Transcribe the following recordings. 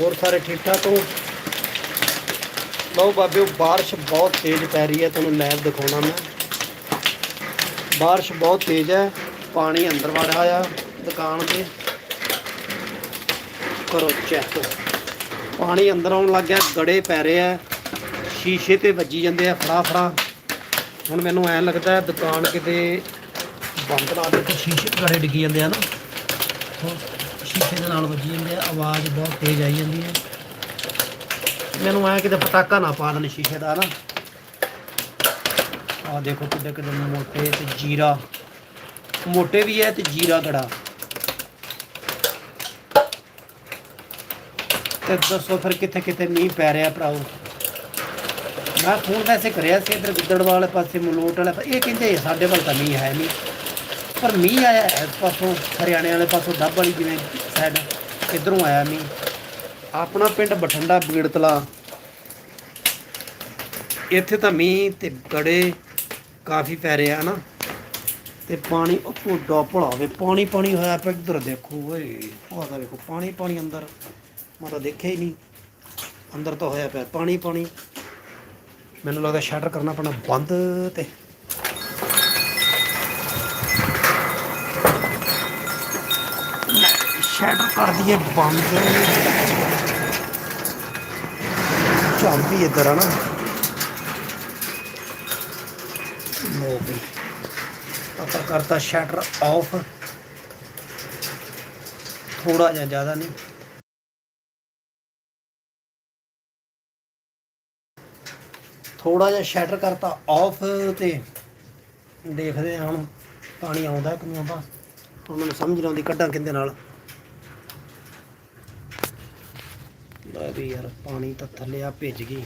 ਹੋਰ ਸਾਰੇ ਠੀਕ ਠਾਕ ਹੋ? ਲਓ ਬਾਬਿਓ, ਬਾਰਿਸ਼ ਬਹੁਤ ਤੇਜ਼ ਪੈ ਰਹੀ ਹੈ, ਤੁਹਾਨੂੰ ਲੈਬ ਦਿਖਾਉਣਾ ਮੈਂ। ਬਾਰਿਸ਼ ਬਹੁਤ ਤੇਜ਼ ਹੈ, ਪਾਣੀ ਅੰਦਰ ਵੜਿਆ ਆ ਦੁਕਾਨ ਤੇ। ਕਰੋ ਚੈੱਕ। ਪਾਣੀ ਅੰਦਰ ਆਉਣ ਲੱਗ ਗਿਆ, ਗੜੇ ਪੈ ਰਹੇ ਆ। ਸ਼ੀਸ਼ੇ ਤੇ ਵੱਜੀ ਜਾਂਦੇ ਆ ਫੜਾ ਫੜਾ ਹੁਣ ਮੈਨੂੰ ਐਂ ਲੱਗਦਾ ਦੁਕਾਨ ਕਿਤੇ ਬੰਦ ਨਾ ਦੇ ਸ਼ੀਸ਼ੇ ਗੜੇ ਡਿੱਗੀ ਜਾਂਦੇ ਆ ਨਾ। ਸ਼ੀਸ਼ੇ ਦੇ ਨਾਲ ਵੱਜੀ ਜਾਂਦੇ ਆ, ਆਵਾਜ਼ ਬਹੁਤ ਤੇਜ਼ ਆਈ ਜਾਂਦੀ ਹੈ ਮੈਨੂੰ ਐਂ ਕਿਤੇ ਪਟਾਕਾ ਨਾ ਪਾ ਦੇਣ ਸ਼ੀਸ਼ੇ ਦਾ ਨਾ। ਆ ਦੇਖੋ ਕਿੱਡੇ ਕਿੱਡੇ ਮੋਟੇ ਤੇ ਜੀਰਾ। ਮੋਟੇ ਵੀ ਹੈ ਤੇ ਜੀਰਾ ਗੜਾ। ਤੇ ਦੱਸੋ ਫਿਰ ਕਿੱਥੇ ਕਿੱਥੇ ਮੀਂਹ ਪੈ ਰਿਹਾ ਭਰਾਓ? ਮੈਂ ਫੋਨ ਵੈਸੇ ਕਰਿਆ ਸੀ ਇਧਰ ਗਿੱਦੜਵਾਲ ਵਾਲੇ ਪਾਸੇ, ਮਲੋਟ ਵਾਲੇ ਪਾਸੇ ਇਹ ਕਹਿੰਦੇ ਸਾਡੇ ਵੱਲ ਤਾਂ ਮੀਂਹ ਹੈ ਨਹੀਂ ਪਰ ਮੀਂਹ ਆਇਆ, ਇਸ ਪਾਸੋਂ ਹਰਿਆਣੇ ਵਾਲੇ ਪਾਸੋਂ ਡੱਬ ਵਾਲੀ ਜਿਵੇਂ ਸਾਈਡ ਇਧਰੋਂ ਆਇਆ ਮੀਂਹ। ਆਪਣਾ ਪਿੰਡ ਬਠੰਡਾ, ਬੀੜਤਲਾ। ਇੱਥੇ ਤਾਂ ਮੀਂਹ ਤੇ ਗੜੇ ਕਾਫੀ ਪੈ ਰਿਹਾ ਨਾ। ਤੇ ਪਾਣੀ ਉੱਤੋਂ ਡੋਪਲ ਹੋਵੇ ਪਾਣੀ ਪਾਣੀ ਹੋਇਆ ਪਿਆ, ਇੱਧਰ ਦੇਖੋ ਓਏ ਉਹ ਤਾਂ ਦੇਖੋ ਪਾਣੀ ਪਾਣੀ ਅੰਦਰ, ਮੈਂ ਤਾਂ ਦੇਖਿਆ ਹੀ ਨਹੀਂ। ਅੰਦਰ ਤਾਂ ਹੋਇਆ ਪਿਆ ਪਾਣੀ ਪਾਣੀ। ਮੈਨੂੰ ਲੱਗਦਾ ਸ਼ਟਰ ਕਰਨਾ ਪੈਣਾ ਬੰਦ ਤੇ। ਸ਼ਟਰ ਕਰ ਦਈਏ, ਬੰਦ ਚਾਬੀ ਇੱਧਰ ਆ ਨਾ। ਲੋ ਵੀ ਆਪਾਂ ਕਰਤਾ ਸ਼ਟਰ ਆਫ ਥੋੜਾ ਜਿਹਾ ਜ਼ਿਆਦਾ ਨਹੀਂ। ਥੋੜਾ ਜਿਹਾ ਸ਼ਟਰ ਕਰਤਾ ਆਫ ਤੇ ਦੇਖਦੇ ਹਾਂ ਹੁਣ ਪਾਣੀ ਆਉਂਦਾ ਕਿ ਨਹੀਂ ਆਉਂਦਾ। ਹੁਣ ਮੈਨੂੰ ਸਮਝ ਨਹੀਂ ਆਉਂਦੀ ਕੱਢਾਂ ਕਿੰਦੇ ਨਾਲ। ਲੈ ਵੀ ਯਾਰ ਪਾਣੀ ਤਾਂ ਥੱਲੇ ਆ ਭਿੱਜ ਗਈ,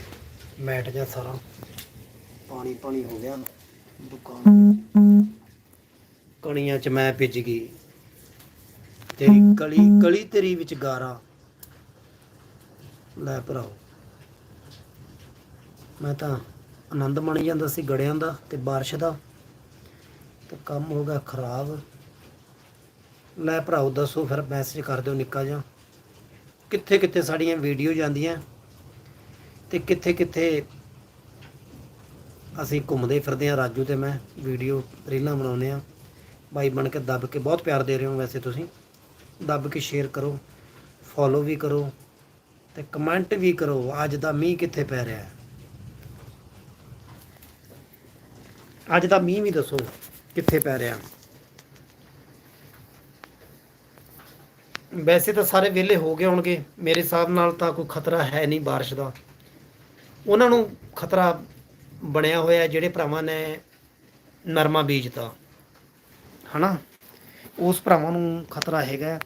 ਮੈਟ ਜਾਂ ਸਾਰਾ। ਪਾਣੀ ਪਾਣੀ ਹੋ ਗਿਆ ਦੁਕਾਨ ਕਣੀਆਂ ਚ ਮੈਂ ਭਿੱਜ ਗਈ। ਤੇਰੀ ਕਲੀ ਕਲੀ ਤੇਰੀ ਵਿੱਚ ਗਾਰਾ। ਲੈ ਭਰਾਓ। ਮੈਂ ਤਾਂ ਆਨੰਦ ਮਾਣੀ ਜਾਂਦਾ ਸੀ ਗੜਿਆਂ ਦਾ ਤੇ ਬਾਰਿਸ਼ ਦਾ। ਤੇ ਕੰਮ ਹੋ ਗਿਆ ਖਰਾਬ। ਲੈ ਭਰਾਓ, ਦੱਸੋ ਫਿਰ ਮੈਸੇਜ ਕਰ ਦਿਓ ਨਿੱਕਾ ਜਿਹਾ। ਕਿੱਥੇ ਕਿੱਥੇ ਸਾਡੀਆਂ ਵੀਡੀਓ ਜਾਂਦੀਆਂ ਤੇ ਕਿੱਥੇ ਕਿੱਥੇ ਅਸੀਂ ਘੁੰਮਦੇ ਫਿਰਦੇ ਆ ਰਾਜੂ ਤੇ ਮੈਂ ਵੀਡੀਓ ਰੀਲਾਂ ਬਣਾਉਂਦੇ ਆ ਬਾਈ ਬਣ ਕੇ ਦੱਬ ਕੇ ਬਹੁਤ ਪਿਆਰ ਦੇ ਰਹੇ ਹੋ ਵੈਸੇ ਤੁਸੀਂ। ਦੱਬ ਕੇ ਸ਼ੇਅਰ ਕਰੋ ਫੋਲੋ ਵੀ ਕਰੋ ਤੇ ਕਮੈਂਟ ਵੀ ਕਰੋ, ਅੱਜ ਦਾ ਮੀਂਹ ਕਿੱਥੇ ਪੈ ਰਿਹਾ ਹੈ? ਅੱਜ ਦਾ ਮੀਂਹ ਵੀ ਦੱਸੋ ਕਿੱਥੇ ਪੈ ਰਿਹਾ। ਵੈਸੇ ਤਾਂ ਸਾਰੇ ਵਿਹਲੇ ਹੋ ਗਏ ਹੋਣਗੇ ਮੇਰੇ ਹਿਸਾਬ ਨਾਲ ਤਾਂ ਕੋਈ ਖਤਰਾ ਹੈ ਨਹੀਂ بارش ਦਾ ਉਹਨਾਂ ਨੂੰ ਖਤਰਾ ਬਣਿਆ ਹੋਇਆ ਜਿਹੜੇ ਭਰਾਵਾਂ ਨੇ ਨਰਮਾ ਬੀਜਤਾ ਹਨਾ ਉਸ ਭਰਾਵਾਂ ਨੂੰ ਖਤਰਾ ਹੈਗਾ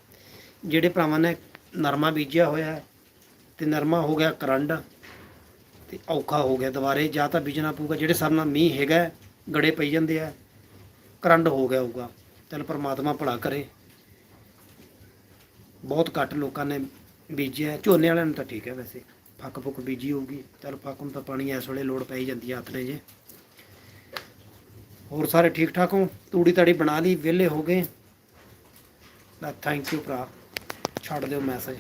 ਜਿਹੜੇ ਭਰਾਵਾਂ ਨੇ ਨਰਮਾ ਬੀਜਿਆ ਹੋਇਆ ਹੈ ਤੇ ਨਰਮਾ ਹੋ ਗਿਆ ਕਰੰਡ ਤੇ ਔਖਾ ਹੋ ਗਿਆ ਦੁਬਾਰੇ ਜਾਂ ਤਾਂ ਬੀਜਣਾ ਪਊਗਾ ਜਿਹੜੇ ਹਿਸਾਬ ਨਾਲ ਮੀਂਹ ਹੈਗਾ ਹੈ, ਗੜੇ ਪਈ ਜਾਂਦੇ ਆ ਕਰੰਡ ਹੋ ਗਿਆ ਹੋਊਗਾ ਚਲ ਪਰਮਾਤਮਾ ਭਲਾ ਕਰੇ ਬਹੁਤ ਘੱਟ ਲੋਕਾਂ ਨੇ ਬੀਜਿਆ ਝੋਨੇ ਵਾਲਿਆਂ ਨੂੰ ਤਾਂ ਠੀਕ ਹੈ ਵੈਸੇ। ਫੱਕ ਫੁੱਕ ਬੀਜੀ ਹੋਊਗੀ। ਚਲ ਫੱਕ ਨੂੰ ਤਾਂ ਪਾਣੀ ਇਸ ਵੇਲੇ ਲੋੜ ਪਈ ਜਾਂਦੀ ਆ ਹੱਥ ਨੇ ਜੇ। ਹੋਰ ਸਾਰੇ ਠੀਕ ਠਾਕ ਹੋ? ਤੂੜੀ ਤਾੜੀ ਬਣਾ ਲਈ, ਵਿਹਲੇ ਹੋ ਗਏ। ਥੈਂਕ ਯੂ ਭਰਾ। ਛੱਡ ਦਿਓ ਮੈਸੇਜ